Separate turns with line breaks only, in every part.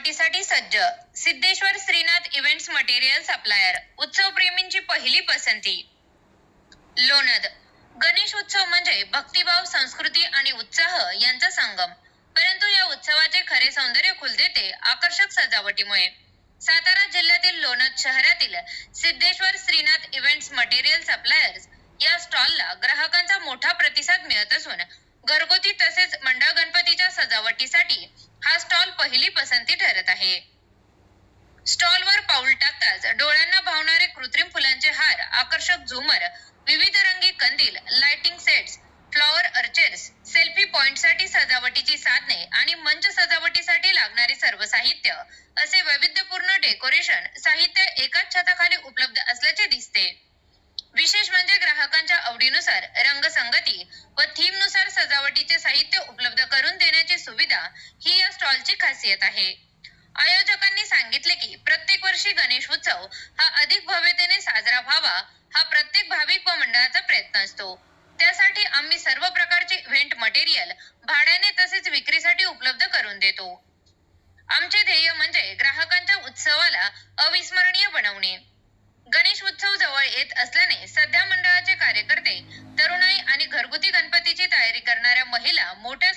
तयारी सज्ज. Siddheshwar Shrinath events material supplier उत्सव प्रेमींची पहिली पसंती. लोणद. गणेश उत्सव म्हणजे भक्तिभाव संस्कृती आणि उत्साह यांचा संगम. परंतु या उत्सवाचे खरे सौंदर्य खुलते ते आकर्षक सजावटीमुळे. सातारा जिल्ह्यातील लोणद शहरातील Siddheshwar Shrinath events material suppliers या स्टॉलला ग्राहकांचा मोठा प्रतिसाद मिळत असून घरगुती तसेच मंडळ गणपतीच्या सजावटीसाठी हा स्टॉल पहिली पसंती ठरत आहे. स्टॉलवर पाऊल टाकताच डोळ्यांना भावणारे कृत्रिम फुलांचे हार आकर्षक झुमर विविध रंगी कंदील lighting sets flower arches selfie पॉइंटसाठी सजावटीची साधने आणि मंच सजावटीसाठी लागणारे सर्व साहित्य असे वैविध्यपूर्ण डेकोरेशन साहित्य एकाच छताखाली उपलब्ध असल्याचे दिसते. विशेष म्हणजे ग्राहकांच्या आवडीनुसार रंगसंगती व थीमनुसार सजावटीचे साहित्य उपलब्ध करून देण्याची सुविधा ही या स्टॉलची येत आहे. आयोजकांनी सांगितले की प्रत्येक वर्षी गणेश उत्सव हा अधिक भव्यतेने साजरा व्हावा हा प्रत्येक भाविक व मंडळाचा प्रयत्न असतो. त्यासाठी आम्ही सर्व प्रकारचे इव्हेंट मटेरियल भाड्याने तसेच विक्रीसाठी उपलब्ध करून देतो. आमचे ध्येय म्हणजे ग्राहकांच्या उत्सवाला अविस्मरणीय बनवणे. गणेश उत्सव जवळ येत असल्याने सध्या मंडळाचे कार्यकर्ते तरुणाई आणि घरगुती गणपतीची तयारी करणाऱ्या महिला मोठ्या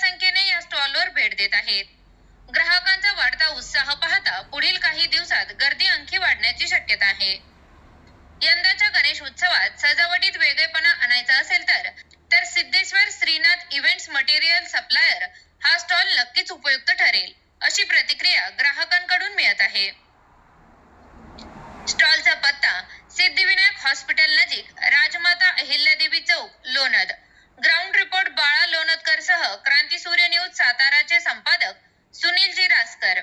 यंदाच्या गणेश उत्सवात सजावटीत वेगळेपणा आणायचा असेल तर तर Siddheshwar Shrinath events material supplier हा स्टॉल नक्कीच उपयुक्त ठरेल अशी प्रतिक्रिया ग्राहकांकडून मिळत आहे. स्टॉलचा पत्ता सिद्धिविनायक हॉस्पिटल नजीक राजमाता अहिल्यादेवी चौक लोणद. ग्राउंड रिपोर्ट बाळा लोणदकर सह क्रांती सूर्य न्यूज साताराचे संपादक सुनीलजी रासकर.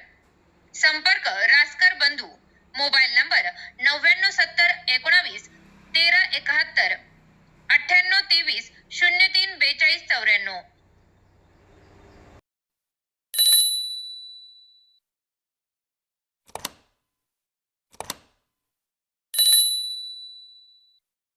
संपर्क रासकर बंधू. Mobile number